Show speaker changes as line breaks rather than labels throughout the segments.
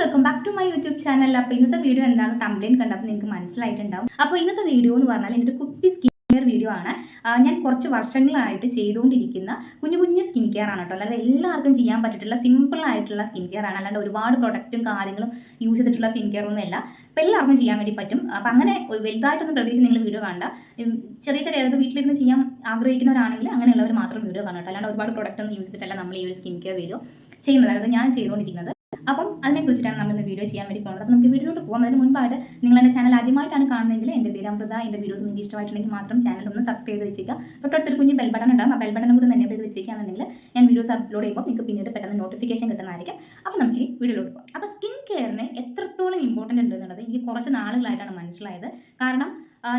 Welcome back to my YouTube channel അപ്പോൾ ഇന്നത്തെ video എന്താണ്? തമ്പ്ലൈൻ കണ്ടപ്പോൾ നിങ്ങൾക്ക് മനസ്സിലായിട്ടുണ്ടാവും. അപ്പോൾ ഇന്നത്തെ വീഡിയോ എന്ന് പറഞ്ഞാൽ എന്റെ കുട്ടി സ്കിൻ കെയർ വീഡിയോ ആണ് ഞാൻ കുറച്ച് വർഷങ്ങളായിട്ട് ചെയ്തുകൊണ്ടിരിക്കുന്ന കുഞ്ഞു കുഞ്ഞു സ്കിൻ കെയർ ആണ് കേട്ടോ. അല്ലാതെ എല്ലാവർക്കും ചെയ്യാൻ പറ്റിയിട്ടുള്ള സിമ്പിൾ ആയിട്ടുള്ള സ്കിൻ കെയർ ആണ്. അല്ലാണ്ട് ഒരുപാട് പ്രൊഡക്റ്റും കാര്യങ്ങളും യൂസ് ചെയ്തിട്ടുള്ള സ്കിൻ കെയർ ഒന്നും അല്ല. അപ്പോൾ എല്ലാവർക്കും ചെയ്യാൻ വേണ്ടി പറ്റും. അപ്പോൾ അങ്ങനെ വലുതായിട്ടൊന്നും പ്രതീക്ഷിച്ച് നിങ്ങൾ വീഡിയോ കണ്ട ചെറിയ ചെറിയ അതായത് വീട്ടിലിരുന്ന് ചെയ്യാൻ ആഗ്രഹിക്കുന്നവരാണെങ്കിൽ അങ്ങനെയുള്ളവർ മാത്രം വീഡിയോ കാണാം കേട്ടോ. അല്ലാണ്ട് ഒരുപാട് പ്രൊഡക്റ്റ് ഒന്നും യൂസ് ചെയ്തിട്ടല്ല നമ്മൾ ഈ ഒരു സ്കിൻ കെയർ വീഡിയോ ചെയ്യുന്നത്. അതായത് ഞാൻ ചെയ്തുകൊണ്ടിരിക്കുന്നത് അപ്പം അതിനെക്കുറിച്ചിട്ടാണ് നമ്മൾ ഇന്ന് വീഡിയോ ചെയ്യാൻ വേണ്ടി പോകുന്നത്. നമുക്ക് വീഡിയോയിലോട്ട് പോകാം അതിന് മുൻപായിട്ട് നിങ്ങൾ എന്റെ ചാനൽ ആദ്യമായിട്ടാണ് കാണുന്നതെങ്കിൽ എന്റെ പേര് അമൃത എന്റെ വീഡിയോസ് നിങ്ങൾക്ക് ഇഷ്ടമായിട്ടുണ്ടെങ്കിൽ മാത്രം ചാനൽ ഒന്ന് സബ്സ്ക്രൈബ് ചെയ്ത് വെച്ചേക്കുക. തൊട്ടടുത്തൊരു കുഞ്ഞ് ബെൽ ബട്ടൺ ഉണ്ടാകും ആ ബെൽ ബട്ടൺ കൂടി തന്നെ ചെയ്ത് വെച്ചേക്കുകയാണെന്നുണ്ടെങ്കിൽ ഞാൻ വീഡിയോസ് അപ്ലോഡ് ചെയ്യുമ്പോൾ നിങ്ങൾക്ക് പിന്നീട് പെട്ടെന്ന് നോട്ടിഫിക്കേഷൻ കിട്ടുന്നതായിരിക്കും. അപ്പോൾ നമുക്ക് ഈ വീഡിയോയിലോട്ട് പോകാം അപ്പോൾ സ്കിൻ കെയറിന് എത്രത്തോളം ഇമ്പോർട്ടന്റ് ഉണ്ട് എന്നുള്ളത് എനിക്ക് കുറച്ച് നാളുകളായിട്ടാണ് മനസ്സിലായത്. കാരണം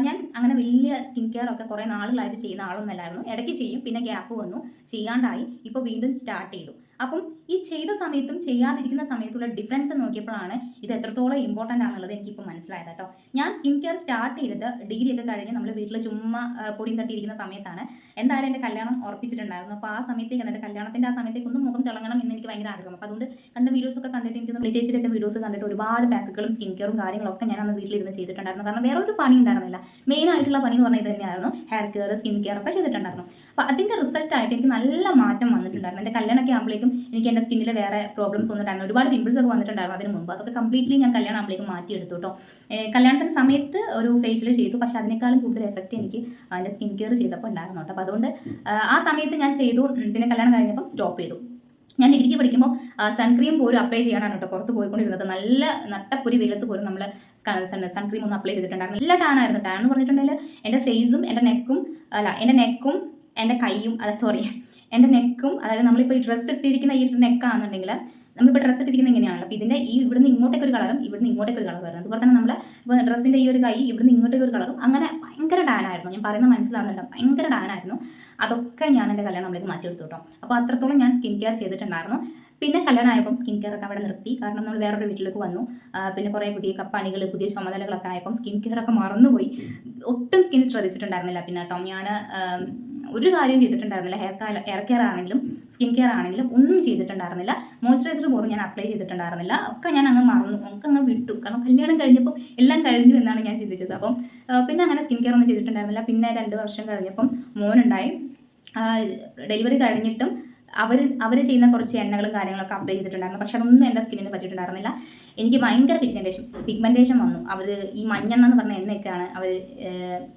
ഞാൻ അങ്ങനെ വലിയ സ്കിൻ കെയർ ഒക്കെ കുറേ നാളുകളായിട്ട് ചെയ്യുന്ന ആളൊന്നല്ലായിരുന്നു ഇടയ്ക്ക് ചെയ്യും. പിന്നെ ഗ്യാപ്പ് വന്നു. ചെയ്യാണ്ടായി. ഇപ്പോൾ വീണ്ടും സ്റ്റാർട്ട് ചെയ്തു. അപ്പം ഈ ചെയ്ത സമയത്തും ചെയ്യാതിരിക്കുന്ന സമയത്തുള്ള ഡിഫറൻസ് നോക്കിയപ്പോഴാണ് ഇത് എത്രത്തോളം ഇമ്പോർട്ടന്റ് ആണെന്നുള്ളത് എനിക്കിപ്പോൾ മനസ്സിലായത് കേട്ടോ. ഞാൻ സ്കിൻ കെയർ സ്റ്റാർട്ട് ചെയ്തത് ഡിഗ്രി ഒക്കെ കഴിഞ്ഞ് നമ്മൾ വീട്ടിൽ ചുമ്മാ പൊടിയും തട്ടിയിരിക്കുന്ന സമയത്താണ് എന്തായാലും എന്റെ കല്യാണം ഉറപ്പിച്ചിട്ടുണ്ടായിരുന്നു. അപ്പോൾ ആ സമയത്തേക്ക് എന്റെ കല്യാണത്തിന്റെ ആ സമയത്തേക്ക് ഒന്ന് മുഖം തിളങ്ങണം എന്ന് എനിക്ക് ഭയങ്കര ആഗ്രഹം. അപ്പോൾ അതുകൊണ്ട് കണ്ട വീഡിയോസ് ഒക്കെ കണ്ടിട്ട് എനിക്ക് ചേച്ചിയുടെ വീഡിയോസ് കണ്ടിട്ട് ഒരുപാട് പാക്കുകളും സ്കിൻ കെയറും കാര്യങ്ങളൊക്കെ ഞാൻ അന്ന് വീട്ടിലിരുന്ന് ചെയ്തിട്ടുണ്ടായിരുന്നു. കാരണം വേറെ ഒരു പണി ഉണ്ടായിരുന്നില്ല. മെയിൻ ആയിട്ടുള്ള പണി എന്ന് പറഞ്ഞാൽ ഇത് തന്നെയായിരുന്നു. ഹെയർ കെയർ സ്കിൻ കെയർ ഒക്കെ ചെയ്തിട്ടുണ്ടായിരുന്നു. അപ്പോൾ അതിന്റെ റിസൾട്ടായിട്ട് എനിക്ക് നല്ല മാറ്റം വന്നിട്ടുണ്ടായിരുന്നു. എന്റെ കല്യാണമൊക്കെ ആകുമ്പോഴേക്കും എനിക്ക് എന്റെ സ്കിന്നിൽ വേറെ പ്രോബ്ലംസ് വന്നിട്ടുണ്ടായിരുന്നു. ഒരുപാട് പിമ്പിൾസ് ഒക്കെ വന്നിട്ടുണ്ടായിരുന്നു അതിന് മുമ്പ്. അതൊക്കെ കംപ്ലീറ്റ്ലി ഞാൻ കല്യാണം ആകുമ്പോഴേക്കും മാറ്റിയെടുത്തു കേട്ടോ കല്യാണത്തിന്റെ സമയത്ത് ഒരു ഫേഷ്യൽ ചെയ്തു. പക്ഷേ അതിനേക്കാളും കൂടുതൽ എഫക്റ്റ് എനിക്ക് എന്റെ സ്കിൻ കെയർ ചെയ്തപ്പോൾ ഉണ്ടായിരുന്നു കേട്ടോ അപ്പോൾ അതുകൊണ്ട് ആ സമയത്ത് ഞാൻ ചെയ്തു. പിന്നെ കല്യാണം കഴിഞ്ഞപ്പം സ്റ്റോപ്പ് ചെയ്തു. ഞാൻ ഡിഗ്രിക്ക് പഠിക്കുമ്പോൾ സൺക്രീം പോലും അപ്ലൈ ചെയ്യാനാണ് കേട്ടോ പുറത്ത് പോയിക്കൊണ്ടിരുന്നത്. നല്ല നട്ടപ്പൊരി വെയിലത്ത് പോലും നമ്മൾ സൺക്രീം ഒന്ന് അപ്ലൈ ചെയ്തിട്ടുണ്ടായിരുന്നു നല്ല ടാൻ ആയിരുന്നു. ടാൻ എന്ന് പറഞ്ഞിട്ടുണ്ടെങ്കിൽ എന്റെ ഫേസും എന്റെ നെക്കും അല്ല എന്റെ നെക്കും എന്റെ കൈയും അല്ല സോറി എന്റെ നെക്കും അതായത് നമ്മളിപ്പോൾ ഈ ഡ്രസ്സ് ഇട്ടിരിക്കുന്ന ഈ നെക്കാണെന്നുണ്ടെങ്കിൽ നമ്മളിപ്പോൾ ഡ്രസ്സ് ഇട്ടിരിക്കുന്നത് എങ്ങനെയാണല്ലോ? അപ്പോൾ ഇതിന്റെ ഈ ഇവിടുന്ന് ഇങ്ങോട്ടേക്ക് ഒരു കളറും ഇവിടുന്ന് ഇങ്ങോട്ടേക്ക് ഒരു കളർ വരുന്നത്. അതുപോലെ തന്നെ നമ്മൾ ഇപ്പോൾ ഡ്രസ്സിന്റെ ഈ ഒരു കൈ ഇവിടുന്ന് ഇങ്ങോട്ടേക്ക് ഒരു കളറും അങ്ങനെ ഭയങ്കര ഡാനായിരുന്നു ഞാൻ പറയുന്നത് മനസ്സിലാവുന്നുണ്ട്. ഭയങ്കര ഡാനായിരുന്നു അതൊക്കെ ഞാൻ എന്റെ കല്യാണം നമ്മൾക്ക് മാറ്റിയെടുത്തു കേട്ടോ. അപ്പോൾ അത്രത്തോളം ഞാൻ സ്കിൻ കെയർ ചെയ്തിട്ടുണ്ടായിരുന്നു. പിന്നെ കല്യാണം ആയപ്പം സ്കിൻ കെയർ ഒക്കെ അവിടെ നിർത്തി. കാരണം നമ്മൾ വേറൊരു വീട്ടിലേക്ക് വന്നു. പിന്നെ കുറേ പുതിയ പണികൾ പുതിയ ചുമതലകളൊക്കെ ആയപ്പം സ്കിൻ കെയർ ഒക്കെ മറന്നുപോയി. ഒട്ടും സ്കിൻ ശ്രദ്ധിച്ചിട്ടുണ്ടായിരുന്നില്ല പിന്നെ കേട്ടോ. ഞാൻ ഒരു കാര്യം ചെയ്തിട്ടുണ്ടായിരുന്നില്ല. ഹെയർ ഹെയർ കെയർ ആണെങ്കിലും സ്കിൻ കെയർ ആണെങ്കിലും ഒന്നും ചെയ്തിട്ടുണ്ടായിരുന്നില്ല. മോയ്സ്ചറൈസർ പോലും ഞാൻ അപ്ലൈ ചെയ്തിട്ടുണ്ടായിരുന്നില്ല. ഒക്കെ ഞാൻ അങ്ങ് മറന്നു. ഒക്കെ അങ്ങ് വിട്ടു. കാരണം കല്യാണം കഴിഞ്ഞപ്പോൾ എല്ലാം കഴിഞ്ഞു എന്നാണ് ഞാൻ ചിന്തിച്ചത്. അപ്പം പിന്നെ അങ്ങനെ സ്കിൻ കെയർ ഒന്നും ചെയ്തിട്ടുണ്ടായിരുന്നില്ല. പിന്നെ രണ്ട് വർഷം കഴിഞ്ഞപ്പം മോനുണ്ടായി. ഡെലിവറി കഴിഞ്ഞിട്ടും അവർ അവർ ചെയ്യുന്ന കുറച്ച് എണ്ണകളും കാര്യങ്ങളൊക്കെ അപ്ലൈ ചെയ്തിട്ടുണ്ടായിരുന്നു. പക്ഷെ അതൊന്നും എന്റെ സ്കിന്നിന് പറ്റിയിട്ടുണ്ടായിരുന്നില്ല. എനിക്ക് ഭയങ്കര പിഗ്മെന്റേഷൻ പിഗ്മെന്റേഷൻ വന്നു. അവർ ഈ മഞ്ഞെണ്ണ എന്ന് പറഞ്ഞ എണ്ണയൊക്കെയാണ് അവർ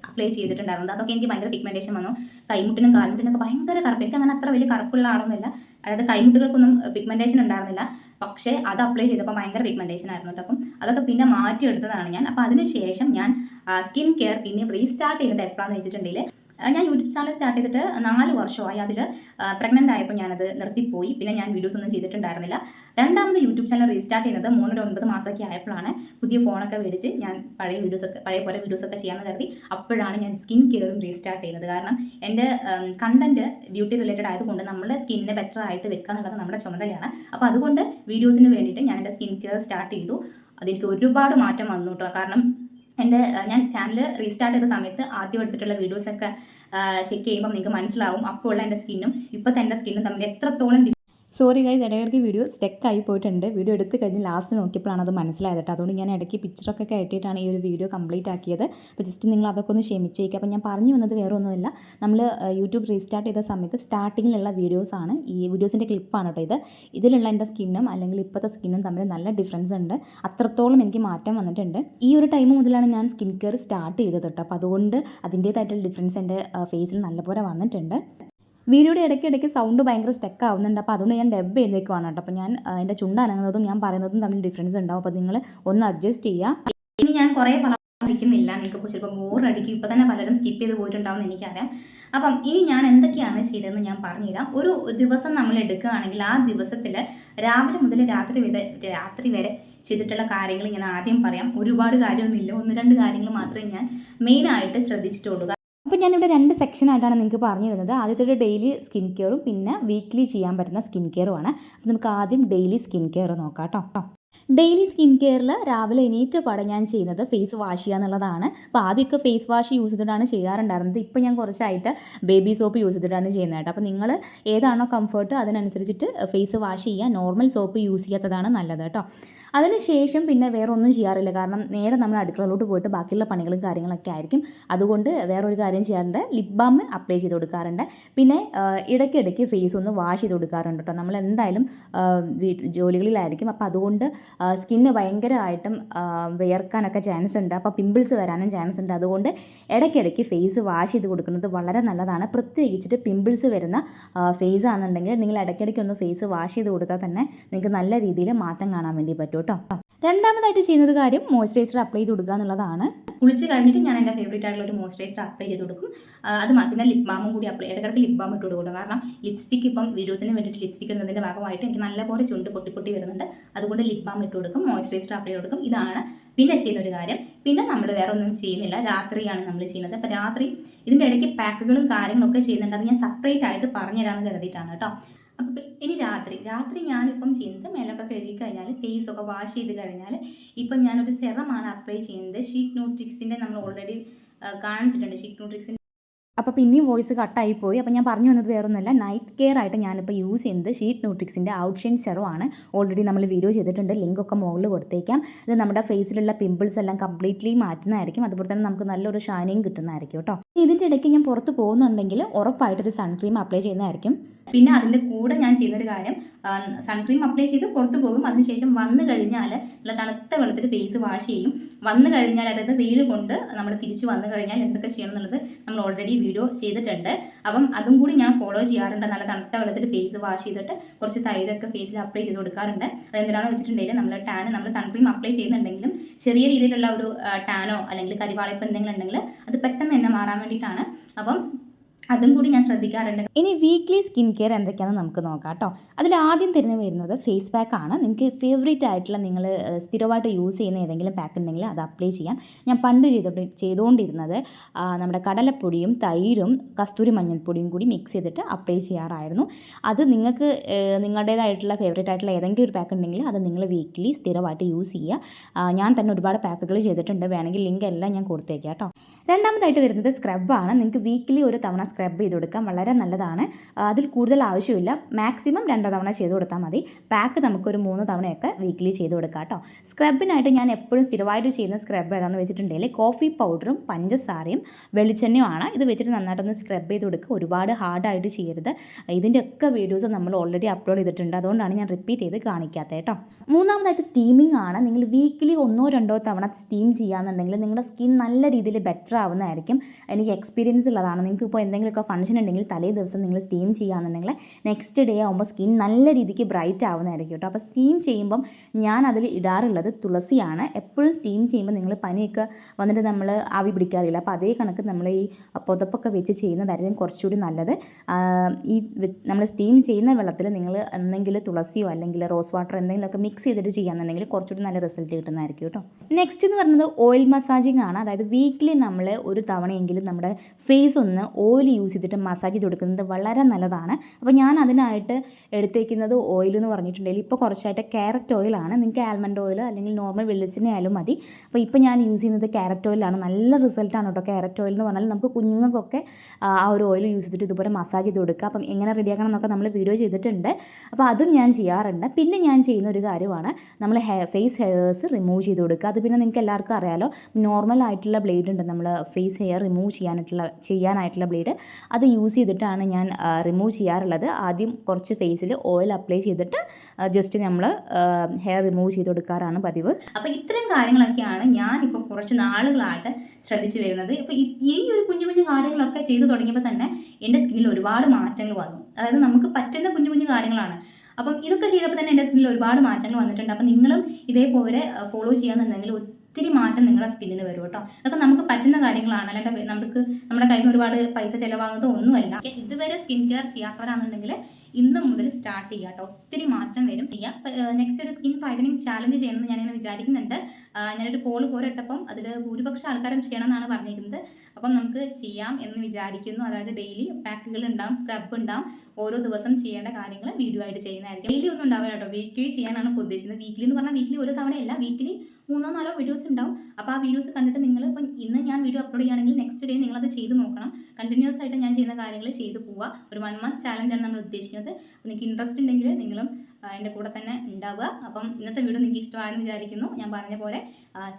അപ്ലൈ ചെയ്തിട്ടുണ്ടായിരുന്നത്. അതൊക്കെ എനിക്ക് ഭയങ്കര പിഗ്മെന്റേഷൻ വന്നു. കൈമുട്ടിനും കാൽമുട്ടിനൊക്കെ ഭയങ്കര കറുപ്പ്. എനിക്ക് അങ്ങനെ അത്ര വലിയ കറുപ്പുള്ള ആളൊന്നുമില്ല. അതായത് കൈമുട്ടുകൾക്കൊന്നും പിഗ്മെന്റേഷൻ ഉണ്ടായിരുന്നില്ല. പക്ഷേ അത് അപ്ലൈ ചെയ്തപ്പോൾ ഭയങ്കര പിഗ്മെന്റേഷൻ ആയിരുന്നു അപ്പം അതൊക്കെ പിന്നെ മാറ്റിയെടുത്തതാണ് ഞാൻ. അപ്പോൾ അതിനുശേഷം ഞാൻ സ്കിൻ കെയർ പിന്നെ റീസ്റ്റാർട്ട് ചെയ്തത് എപ്പോഴാന്ന് വെച്ചിട്ടുണ്ടെങ്കിൽ ഞാൻ യൂട്യൂബ് ചാനൽ സ്റ്റാർട്ട് ചെയ്തിട്ട് നാല് വർഷമായി അതിൽ പ്രഗ്നന്റ് ആയപ്പോൾ ഞാനത് നിർത്തിപ്പോയി. പിന്നെ ഞാൻ വീഡിയോസ് ഒന്നും ചെയ്തിട്ടുണ്ടായിരുന്നില്ല. രണ്ടാമത് യൂട്യൂബ് ചാനൽ റീസ്റ്റാർട്ട് ചെയ്യുന്നത് മൂന്നര ഒൻപത് മാസമൊക്കെ ആയപ്പോഴാണ് പുതിയ ഫോണൊക്കെ മേടിച്ച് ഞാൻ പഴയ വീഡിയോസൊക്കെ പഴയ പോലെ വീഡിയോസൊക്കെ ചെയ്യാമെന്ന് കരുതി അപ്പോഴാണ് ഞാൻ സ്കിൻ കെയറും റീസ്റ്റാർട്ട് ചെയ്യുന്നത് കാരണം എന്റെ കണ്ടന്റ് ബ്യൂട്ടി റിലേറ്റഡ് ആയതുകൊണ്ട് നമ്മുടെ സ്കിന്നിനെ ബെറ്റർ ആയിട്ട് വെക്കുക എന്നുള്ളത് നമ്മുടെ ചുമതലയാണ്. അപ്പോൾ അതുകൊണ്ട് വീഡിയോസിന് വേണ്ടിയിട്ട് ഞാൻ എന്റെ സ്കിൻ കെയർ സ്റ്റാർട്ട് ചെയ്തു. അതെനിക്ക് ഒരുപാട് മാറ്റം വന്നു കേട്ടോ. കാരണം എന്റെ ഞാൻ ചാനൽ റീസ്റ്റാർട്ട് ചെയ്ത സമയത്ത് ആദ്യം എടുത്തിട്ടുള്ള വീഡിയോസൊക്കെ ചെക്ക് ചെയ്യുമ്പോൾ നിങ്ങൾക്ക് മനസ്സിലാവും. അപ്പോൾ ഉള്ള എന്റെ സ്കിന്നും ഇപ്പോഴത്തെ എന്റെ സ്കിന്നും തമ്മിൽ എത്രത്തോളം
സോറി ഗൈസ് ഇടയ്ക്ക് വീഡിയോ സ്റ്റക്ക് ആയി പോയിട്ടുണ്ട്. വീഡിയോ എടുത്ത് കഴിഞ്ഞ് ലാസ്റ്റ് നോക്കിയപ്പോഴാണ് അത് മനസ്സിലായത് അതുകൊണ്ട് ഞാൻ ഇടയ്ക്ക് പിക്ചറൊക്കെ കയറ്റിയിട്ടാണ് ഈ ഒരു വീഡിയോ കംപ്ലീറ്റ് ആക്കിയത്. അപ്പോൾ ജസ്റ്റ് നിങ്ങൾ അതൊക്കെ ഒന്ന് ക്ഷമിച്ചേക്കുക അപ്പോൾ ഞാൻ പറഞ്ഞു വന്നത് വേറെ ഒന്നുമില്ല. നമ്മൾ യൂട്യൂബ് റീസ്റ്റാർട്ട് ചെയ്ത സമയത്ത് സ്റ്റാർട്ടിങ്ങിലുള്ള വീഡിയോസാണ് ഈ വീഡിയോസിന്റെ ക്ലിപ്പാണ് കേട്ടോ ഇത്. ഇതിലുള്ള എന്റെ സ്കിന്നും അല്ലെങ്കിൽ ഇപ്പോഴത്തെ സ്കിന്നും തമ്മിൽ നല്ല ഡിഫറൻസ് ഉണ്ട്. അത്രത്തോളം എനിക്ക് മാറ്റം വന്നിട്ടുണ്ട്. ഈ ഒരു ടൈം മുതലാണ് ഞാൻ സ്കിൻ കെയർ സ്റ്റാർട്ട് ചെയ്തത് കേട്ടോ അപ്പോൾ അതുകൊണ്ട് അതിന്റേതായിട്ടുള്ള ഡിഫറൻസ് എന്റെ ഫേസിൽ നല്ലപോലെ വന്നിട്ടുണ്ട്. വീഡിയോയുടെ ഇടയ്ക്ക് ഇടയ്ക്ക് സൗണ്ട് ഭയങ്കര സ്റ്റക്ക് ആവുന്നുണ്ട്. അപ്പോൾ അതുകൊണ്ട് ഞാൻ ഡബ് ചെയ്തേക്കുവാണ് കേട്ടോ. അപ്പോൾ ഞാൻ എന്റെ ചുണ്ട് അനങ്ങുന്നതും ഞാൻ പറയുന്നതും തമ്മിൽ ഡിഫറൻസ് ഉണ്ടാവും. അപ്പോൾ നിങ്ങൾ ഒന്ന് അഡ്ജസ്റ്റ് ചെയ്യുക
ഇനി ഞാൻ കുറേ പറഞ്ഞിരിക്കുന്നില്ല നിങ്ങൾക്ക് ചിലപ്പോൾ ബോറടിക്കും ഇപ്പോൾ തന്നെ പലരും സ്കിപ്പ് ചെയ്ത് പോയിട്ടുണ്ടാവും എനിക്കറിയാം. അപ്പം ഇനി ഞാൻ എന്തൊക്കെയാണ് ചെയ്തതെന്ന് ഞാൻ പറഞ്ഞുതരാം. ഒരു ദിവസം നമ്മൾ എടുക്കുകയാണെങ്കിൽ ആ ദിവസത്തിൽ രാവിലെ മുതൽ രാത്രി വരെ രാത്രി വരെ ചെയ്തിട്ടുള്ള കാര്യങ്ങൾ ഞാൻ ആദ്യം പറയാം. ഒരുപാട് കാര്യമൊന്നുമില്ല. ഒന്ന് രണ്ട് കാര്യങ്ങൾ മാത്രമേ ഞാൻ മെയിനായിട്ട് ശ്രദ്ധിച്ചിട്ടുള്ളൂ.
അപ്പോൾ ഞാനിവിടെ രണ്ട് സെക്ഷനായിട്ടാണ് നിങ്ങൾക്ക് പറഞ്ഞു തരുന്നത് ആദ്യത്തെ ഒരു ഡെയിലി സ്കിൻ കെയറും പിന്നെ വീക്ക്ലി ചെയ്യാൻ പറ്റുന്ന സ്കിൻ കെയറുമാണ് അപ്പോൾ നമുക്ക് ആദ്യം ഡെയിലി സ്കിൻ കെയർ നോക്കാം കേട്ടോ ഡെയിലി സ്കിൻ കെയറിൽ രാവിലെ എണീറ്റ പാടെ ഞാൻ ചെയ്യുന്നത് ഫേസ് വാഷ് ചെയ്യുക എന്നുള്ളതാണ്. അപ്പോൾ ആദ്യമൊക്കെ ഫേസ് വാഷ് യൂസ് ചെയ്തിട്ടാണ് ചെയ്യാറുണ്ടായിരുന്നത്. ഇപ്പോൾ ഞാൻ കുറച്ചായിട്ട് ബേബി സോപ്പ് യൂസ് ചെയ്തിട്ടാണ് ചെയ്യുന്നത് കേട്ടോ. അപ്പോൾ നിങ്ങൾ ഏതാണോ കംഫർട്ട് അതിനനുസരിച്ചിട്ട് ഫേസ് വാഷ് ചെയ്യുക. നോർമൽ സോപ്പ് യൂസ് ചെയ്യാത്തതാണ് നല്ലത് കേട്ടോ. അതിനുശേഷം പിന്നെ വേറെ ഒന്നും ചെയ്യാറില്ല. കാരണം നേരെ നമ്മൾ അടുക്കളയിലോട്ട് പോയിട്ട് ബാക്കിയുള്ള പണികളും കാര്യങ്ങളൊക്കെ ആയിരിക്കും. അതുകൊണ്ട് വേറെ ഒരു കാര്യം ചെയ്യാറുണ്ട് ലിപ് ബാം അപ്ലൈ ചെയ്ത് കൊടുക്കാറുണ്ട്. പിന്നെ ഇടയ്ക്കിടയ്ക്ക് ഫേസ് ഒന്ന് വാഷ് ചെയ്ത് കൊടുക്കാറുണ്ട് കേട്ടോ. നമ്മൾ എന്തായാലും വീട്ടിൽ ജോലികളിലായിരിക്കും. അപ്പോൾ അതുകൊണ്ട് സ്കിന്ന് ഭയങ്കരമായിട്ടും വിയർക്കാനൊക്കെ ചാൻസ് ഉണ്ട്. അപ്പോൾ പിമ്പിൾസ് വരാനും ചാൻസ് ഉണ്ട്. അതുകൊണ്ട് ഇടയ്ക്കിടയ്ക്ക് ഫേസ് വാഷ് ചെയ്ത് കൊടുക്കുന്നത് വളരെ നല്ലതാണ്. പ്രത്യേകിച്ചിട്ട് പിമ്പിൾസ് വരുന്ന ഫേസ് ആണെന്നുണ്ടെങ്കിൽ നിങ്ങൾ ഇടയ്ക്കിടയ്ക്ക് ഒന്ന് ഫേസ് വാഷ് ചെയ്ത് കൊടുത്താൽ തന്നെ നിങ്ങൾക്ക് നല്ല രീതിയിൽ മാറ്റം കാണാൻ വേണ്ടി പറ്റും കേട്ടോ. രണ്ടാമതായിട്ട് ചെയ്യുന്നത് കാര്യം മോയ്സ്ചറൈസർ അപ്ലൈ ചെയ്ത് കൊടുക്കുക എന്നുള്ളതാണ്.
കുളിച്ച് കഴിഞ്ഞിട്ട് ഞാൻ എന്റെ ഫേവറേറ്റ് ആയിട്ടുള്ള ഒരു മോയ്സ്ചറൈസർ അപ്ലൈ ചെയ്ത് കൊടുക്കും. അത് പിന്നെ ലിപ് ബാമും കൂടി അപ്ലൈ ഇടയ്ക്കിടയ്ക്ക് ലിപ് ബാം ഇട്ട് കൊടുക്കും കാരണം ലിപ്സ്റ്റിക് ഇപ്പം വീഡിയോസിന് വേണ്ടിയിട്ട് ലിപ്സ്റ്റിക് ഇടുന്നതിന്റെ ഭാഗമായിട്ട് എനിക്ക് നല്ലപോലെ ചുണ്ട് പൊട്ടി പൊട്ടി വരുന്നുണ്ട്. അതുകൊണ്ട് ലിപ് ബാം ഇട്ട് കൊടുക്കും മോയ്സ്ചറൈസർ അപ്ലൈ കൊടുക്കും. ഇതാണ് പിന്നെ ചെയ്യുന്ന ഒരു കാര്യം പിന്നെ നമ്മൾ വേറെ ഒന്നും ചെയ്യുന്നില്ല. രാത്രിയാണ് നമ്മൾ ചെയ്യുന്നത്. അപ്പോൾ രാത്രി ഇതിന്റെ ഇടയ്ക്ക് പാക്കുകളും കാര്യങ്ങളൊക്കെ ചെയ്യുന്നുണ്ട്. അത് ഞാൻ സെപ്പറേറ്റ് ആയിട്ട് പറഞ്ഞുതരാമെന്ന് കരുതിയിട്ടാണ് കേട്ടോ. അപ്പോൾ ഇനി രാത്രി രാത്രി ഞാനിപ്പം ചെയ്യുന്നത് മേലൊക്കെ കഴുകി കഴിഞ്ഞാൽ ഫേസ് ഒക്കെ വാഷ് ചെയ്ത് കഴിഞ്ഞാൽ ഇപ്പം ഞാനൊരു സെറമാണ് അപ്ലൈ ചെയ്യുന്നത്. ഷീറ്റ് ന്യൂട്രിക്സിന്റെ നമ്മൾ ഓൾറെഡി കാണിച്ചിട്ടുണ്ട്. ഷീറ്റ് ന്യൂട്രിക്സിന്റെ
അപ്പോൾ പിന്നെയും വോയിസ് കട്ടായി പോയി അപ്പോൾ ഞാൻ പറഞ്ഞു വന്നത് വേറൊന്നുമല്ല നൈറ്റ് കെയർ ആയിട്ട് ഞാനിപ്പോൾ യൂസ് ചെയ്യുന്നത് ഷീറ്റ് ന്യൂട്രിക്സിന്റെ ഔട്ട്ഷൈൻ സെറോ ആണ് ഓൾറെഡി നമ്മൾ വീഡിയോ ചെയ്തിട്ടുണ്ട് ലിങ്കൊക്കെ മുകളിൽ കൊടുത്തേക്കാം. ഇത് നമ്മുടെ ഫേസിലുള്ള പിമ്പിൾസ് എല്ലാം കംപ്ലീറ്റ്ലി മാറ്റുന്നതായിരിക്കും. അതുപോലെ തന്നെ നമുക്ക് നല്ലൊരു ഷൈനിങ് കിട്ടുന്നതായിരിക്കും കേട്ടോ. ഇതിന്റെ ഇടയ്ക്ക് ഞാൻ പുറത്ത് പോകുന്നുണ്ടെങ്കിൽ ഉറപ്പായിട്ടൊരു സൺക്രീം അപ്ലൈ ചെയ്യുന്നതായിരിക്കും.
പിന്നെ അതിന്റെ കൂടെ ഞാൻ ചെയ്യുന്നൊരു കാര്യം സൺക്രീം അപ്ലൈ ചെയ്ത് പുറത്ത് പോകും. അതിനുശേഷം വന്നു കഴിഞ്ഞാൽ നല്ല തണുത്ത വെള്ളത്തിൽ ഫേസ് വാഷ് ചെയ്യും. വന്നു കഴിഞ്ഞാൽ അതായത് വെയിൽ കൊണ്ട് നമ്മൾ തിരിച്ച് വന്നു കഴിഞ്ഞാൽ എന്തൊക്കെ ചെയ്യണം എന്നുള്ളത് നമ്മൾ ഓൾറെഡി വീഡിയോ ചെയ്തിട്ടുണ്ട്. അപ്പം അതും കൂടി ഞാൻ ഫോളോ ചെയ്യാറുണ്ട്. നല്ല തണുത്ത വെള്ളത്തിൽ ഫേസ് വാഷ് ചെയ്തിട്ട് കുറച്ച് തൈരൊക്കെ ഫേസിൽ അപ്ലൈ ചെയ്ത് കൊടുക്കാറുണ്ട്. അത് അതെന്തിനാണെന്ന് വെച്ചിട്ടുണ്ടെങ്കിൽ നമ്മൾ ടാൻ നമ്മൾ സൺക്രീം അപ്ലൈ ചെയ്യുന്നുണ്ടെങ്കിലും ചെറിയ രീതിയിലുള്ള ഒരു ടാനോ അല്ലെങ്കിൽ കരിവാളിപ്പ് എന്തെങ്കിലും ഉണ്ടെങ്കിൽ അത് പെട്ടെന്ന് തന്നെ മാറാൻ വേണ്ടിയിട്ടാണ്. അപ്പം അതും കൂടി ഞാൻ ശ്രദ്ധിക്കാറുണ്ട്.
ഇനി വീക്ക്ലി സ്കിൻ കെയർ എന്തൊക്കെയാണെന്ന് നമുക്ക് നോക്കാം കേട്ടോ അതിൽ ആദ്യം തരുന്ന വരുന്നത് ഫേസ് പാക്ക് ആണ്. നിങ്ങൾക്ക് ഫേവറേറ്റ് ആയിട്ടുള്ള നിങ്ങൾ സ്ഥിരമായിട്ട് യൂസ് ചെയ്യുന്ന ഏതെങ്കിലും പാക്ക് ഉണ്ടെങ്കിൽ അത് അപ്ലൈ ചെയ്യാം. ഞാൻ പണ്ട് ചെയ്തോണ്ട് ചെയ്തുകൊണ്ടിരുന്നത് നമ്മുടെ കടലപ്പൊടിയും തൈരും കസ്തൂരി മഞ്ഞൾപ്പൊടിയും കൂടി മിക്സ് ചെയ്തിട്ട് അപ്ലൈ ചെയ്യാറായിരുന്നു. അത് നിങ്ങൾക്ക് നിങ്ങളുടേതായിട്ടുള്ള ഫേവറേറ്റ് ആയിട്ടുള്ള ഏതെങ്കിലും ഒരു പാക്ക് ഉണ്ടെങ്കിൽ അത് നിങ്ങൾ വീക്ക്ലി സ്ഥിരമായിട്ട് യൂസ് ചെയ്യുക. ഞാൻ തന്നെ ഒരുപാട് പാക്കുകൾ ചെയ്തിട്ടുണ്ട്. വേണമെങ്കിൽ ലിങ്ക് എല്ലാം ഞാൻ കൊടുത്തേക്കാം കേട്ടോ രണ്ടാമതായിട്ട് വരുന്നത് സ്ക്രബാണ് നിങ്ങൾക്ക് വീക്ക്ലി ഒരു തവണ സ്ക്രബ് ചെയ്ത് കൊടുക്കാം വളരെ നല്ലതാണ്. അതിൽ കൂടുതൽ ആവശ്യമില്ല. മാക്സിമം രണ്ട് തവണ ചെയ്ത് കൊടുത്താൽ മതി. പാക്ക് നമുക്കൊരു മൂന്ന് തവണയൊക്കെ വീക്കിലി ചെയ്ത് കൊടുക്കാം കേട്ടോ. സ്ക്രബിനായിട്ട് ഞാൻ എപ്പോഴും സ്ഥിരമായിട്ട് ചെയ്യുന്ന സ്ക്രബ് ഏതാണെന്ന് വെച്ചിട്ടുണ്ടെങ്കിൽ കോഫി പൗഡറും പഞ്ചസാരയും വെളിച്ചെണ്ണയുമാണ്. ഇത് വെച്ചിട്ട് നന്നായിട്ടൊന്ന് സ്ക്രബ് ചെയ്ത് കൊടുക്കുക. ഒരുപാട് ഹാർഡായിട്ട് ചെയ്യരുത്. ഇതിന്റെയൊക്കെ വീഡിയോസ് നമ്മൾ ഓൾറെഡി അപ്ലോഡ് ചെയ്തിട്ടുണ്ട്. അതുകൊണ്ടാണ് ഞാൻ റിപ്പീറ്റ് ചെയ്ത് കാണിക്കാത്തത് കേട്ടോ. മൂന്നാമതായിട്ട് സ്റ്റീമിംഗ് ആണ്. നിങ്ങൾ വീക്കിലി ഒന്നോ രണ്ടോ തവണ സ്റ്റീം ചെയ്യാന്നുണ്ടെങ്കിൽ നിങ്ങളുടെ സ്കിൻ നല്ല രീതിയിൽ ബെറ്റർ ആവുന്നതായിരിക്കും. എനിക്ക് എക്സ്പീരിയൻസ് ഉള്ളതാണ്. നിങ്ങൾക്ക് ഇപ്പോൾ എന്തെങ്കിലുമൊക്കെ ഫംഗ്ഷൻ ഉണ്ടെങ്കിൽ തലേ ദിവസം നിങ്ങൾ സ്റ്റീം ചെയ്യുകയാണെന്നുണ്ടെങ്കിൽ നെക്സ്റ്റ് ഡേ ആകുമ്പോൾ സ്കിൻ നല്ല രീതിക്ക് ബ്രൈറ്റ് ആവുന്നതായിരിക്കും കേട്ടോ. അപ്പോൾ സ്റ്റീം ചെയ്യുമ്പം ഞാൻ അതിൽ ഇടാറുള്ളത് തുളസിയാണ്. എപ്പോഴും സ്റ്റീം ചെയ്യുമ്പോൾ നിങ്ങൾ പനിയൊക്കെ വന്നിട്ട് നമ്മൾ ആവി പിടിക്കാറില്ല. അപ്പോൾ അതേ കണക്ക് നമ്മൾ ഈ പുതപ്പൊക്കെ വെച്ച് ചെയ്യുന്നതായിരിക്കും കുറച്ചുകൂടി നല്ലത്. ഈ നമ്മൾ സ്റ്റീം ചെയ്യുന്ന വെള്ളത്തിൽ നിങ്ങൾ എന്തെങ്കിലും തുളസിയോ അല്ലെങ്കിൽ റോസ് വാട്ടർ എന്തെങ്കിലുമൊക്കെ മിക്സ് ചെയ്തിട്ട് ചെയ്യാന്നുണ്ടെങ്കിൽ കുറച്ചുകൂടി നല്ല റിസൾട്ട് കിട്ടുന്നതായിരിക്കും കേട്ടോ. നെക്സ്റ്റ് എന്ന് പറയുന്നത് ഓയിൽ മസാജിങ് ആണ്. അതായത് വീക്കിലി നമ്മൾ ഒരു തവണയെങ്കിലും നമ്മുടെ ഫേസ് ഒന്ന് ഓയിൽ യൂസ് ചെയ്തിട്ട് മസാജ് ചെയ്ത് കൊടുക്കുന്നത് വളരെ നല്ലതാണ്. അപ്പോൾ ഞാൻ അതിനായിട്ട് എടുത്തേക്കുന്നത് ഓയിൽ എന്ന് പറഞ്ഞിട്ടുണ്ടെങ്കിൽ ഇപ്പോൾ കുറച്ചായിട്ട് ക്യാരറ്റ് ഓയിലാണ് നിങ്ങൾക്ക് ആൽമണ്ട് ഓയിൽ അല്ലെങ്കിൽ നോർമൽ വെളിച്ചെണ്ണ ആയാലും മതി. അപ്പോൾ ഇപ്പോൾ ഞാൻ യൂസ് ചെയ്യുന്നത് ക്യാരറ്റ് ഓയിലാണ് നല്ല റിസൾട്ടാണ് കേട്ടോ ക്യാരറ്റ് ഓയിൽ എന്ന് പറഞ്ഞാൽ. നമുക്ക് കുഞ്ഞുങ്ങൾക്കൊക്കെ ആ ഒരു ഓയിൽ യൂസ് ചെയ്തിട്ട് ഇതുപോലെ മസാജ് ചെയ്ത് കൊടുക്കുക. അപ്പം എങ്ങനെ റെഡിയാക്കണം എന്നൊക്കെ നമ്മൾ വീഡിയോ ചെയ്തിട്ടുണ്ട്. അപ്പോൾ അതും ഞാൻ ചെയ്യാറുണ്ട്. പിന്നെ ഞാൻ ചെയ്യുന്ന ഒരു കാര്യമാണ്. നമ്മൾ ഹെയർ ഫേസ് ഹെയർസ് റിമൂവ് ചെയ്ത് കൊടുക്കുക. അത് പിന്നെ നിങ്ങൾക്ക് എല്ലാവർക്കും അറിയാലോ. നോർമൽ ആയിട്ടുള്ള ബ്ലേഡ് ഉണ്ട് നമ്മൾ ഫേസ് ഹെയർ റിമൂവ് ചെയ്യാനായിട്ടുള്ള ചെയ്യാനായിട്ടുള്ള ബ്ലേഡ് അത് യൂസ് ചെയ്തിട്ടാണ് ഞാൻ റിമൂവ് ചെയ്യാറുള്ളത്. ആദ്യം കുറച്ച് ഫേസിൽ ഓയിൽ അപ്ലൈ ചെയ്തിട്ട് ജസ്റ്റ് നമ്മൾ ഹെയർ റിമൂവ് ചെയ്ത് കൊടുക്കാറാണ് പതിവ്.
അപ്പോൾ ഇത്തരം കാര്യങ്ങളൊക്കെയാണ് ഞാനിപ്പോൾ കുറച്ച് നാളുകളായിട്ട് ശ്രദ്ധിച്ചു വരുന്നത്. ഇപ്പോൾ ഈ ഒരു കുഞ്ഞു കുഞ്ഞു കാര്യങ്ങളൊക്കെ ചെയ്തു തുടങ്ങിയപ്പോൾ തന്നെ എന്റെ സ്കിന്നിൽ ഒരുപാട് മാറ്റങ്ങൾ വന്നു. അതായത് നമുക്ക് പറ്റുന്ന കുഞ്ഞു കുഞ്ഞു കാര്യങ്ങളാണ്. അപ്പം ഇതൊക്കെ ചെയ്തപ്പോൾ തന്നെ എന്റെ സ്കിന്നിൽ ഒരുപാട് മാറ്റങ്ങൾ വന്നിട്ടുണ്ട്. അപ്പം നിങ്ങളും ഇതേപോലെ ഫോളോ ചെയ്യാന്നുണ്ടെങ്കിൽ ഒത്തിരി മാറ്റം നിങ്ങളുടെ സ്കിന്നിന് വരും കേട്ടോ. അതൊക്കെ നമുക്ക് പറ്റുന്ന കാര്യങ്ങളാണ്. അല്ലാണ്ട് നമുക്ക് നമ്മുടെ കയ്യിൽ ഒരുപാട് പൈസ ചിലവാകുന്നതോ ഒന്നുമല്ല. ഇതുവരെ സ്കിൻ കെയർ ചെയ്യാത്തവരാണെന്നുണ്ടെങ്കിൽ ഇന്ന് മുതൽ സ്റ്റാർട്ട് ചെയ്യാം കേട്ടോ. ഒത്തിരി മാറ്റം വരും. ചെയ്യാം. നെക്സ്റ്റ് ഒരു സ്കിൻ ഫൈറ്റനിങ് ചാലഞ്ച് ചെയ്യണമെന്ന് ഞാനിങ്ങനെ വിചാരിക്കുന്നുണ്ട്. ഞാനൊരു പോൾ പോലെ ഇട്ടപ്പം അതിൽ ഭൂരിപക്ഷം ആൾക്കാരും ചെയ്യണം എന്നാണ് പറഞ്ഞിരിക്കുന്നത്. അപ്പം നമുക്ക് ചെയ്യാം എന്ന് വിചാരിക്കുന്നു. അതായത് ഡെയിലി പാക്കുകൾ ഉണ്ടാവും സ്ക്രബ് ഉണ്ടാവും. ഓരോ ദിവസം ചെയ്യേണ്ട കാര്യങ്ങൾ വീഡിയോ ആയിട്ട് ചെയ്യുന്നതായിരിക്കും. ഡെയിലി ഒന്നും ഉണ്ടാവില്ല കേട്ടോ. വീക്കിലി ചെയ്യാനാണ് ഇപ്പോൾ ഉദ്ദേശിക്കുന്നത്. വീക്കിലി എന്ന് പറഞ്ഞാൽ വീക്കിലി ഒരു തവണയല്ല. വീക്കിലി മൂന്നോ നാലോ വീഡിയോസ് ഉണ്ടാവും. അപ്പോൾ ആ വീഡിയോസ് കണ്ടിട്ട് നിങ്ങൾ ഇപ്പം ഇന്ന് ഞാൻ വീഡിയോ അപ്ലോഡ് ചെയ്യുകയാണെങ്കിൽ നെക്സ്റ്റ് ഡേ നിങ്ങളത് ചെയ്ത് നോക്കണം. കണ്ടിന്യൂസ് ആയിട്ട് ഞാൻ ചെയ്യുന്ന കാര്യങ്ങൾ ചെയ്തു പോവുക. ഒരു വൺ മന്ത് ചാലഞ്ചാണ് നമ്മൾ ഉദ്ദേശിക്കുന്നത്. നിങ്ങൾക്ക് ഇൻട്രസ്റ്റ് ഉണ്ടെങ്കിൽ നിങ്ങളും എന്റെ കൂടെ തന്നെ ഉണ്ടാവുക. അപ്പം ഇന്നത്തെ വീഡിയോ നിങ്ങൾക്ക് ഇഷ്ടമായെന്ന് വിചാരിക്കുന്നു. ഞാൻ പറഞ്ഞ പോലെ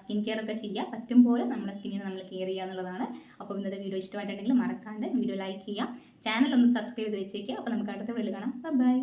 സ്കിൻ കെയർ ഒക്കെ ചെയ്യുക പറ്റും പോലെ നമ്മുടെ സ്കിന്നിനെ നമ്മൾ കെയർ ചെയ്യുക എന്നുള്ളതാണ്. അപ്പോൾ ഇന്നത്തെ വീഡിയോ ഇഷ്ടമായിട്ടുണ്ടെങ്കിൽ മറക്കാണ്ട് വീഡിയോ ലൈക്ക് ചെയ്യുക. ചാനൽ ഒന്ന് സബ്സ്ക്രൈബ് ചെയ്ത് വെച്ചേക്കുക. അപ്പോൾ നമുക്ക് അടുത്ത വീഡിയോ കാണാം. ബൈ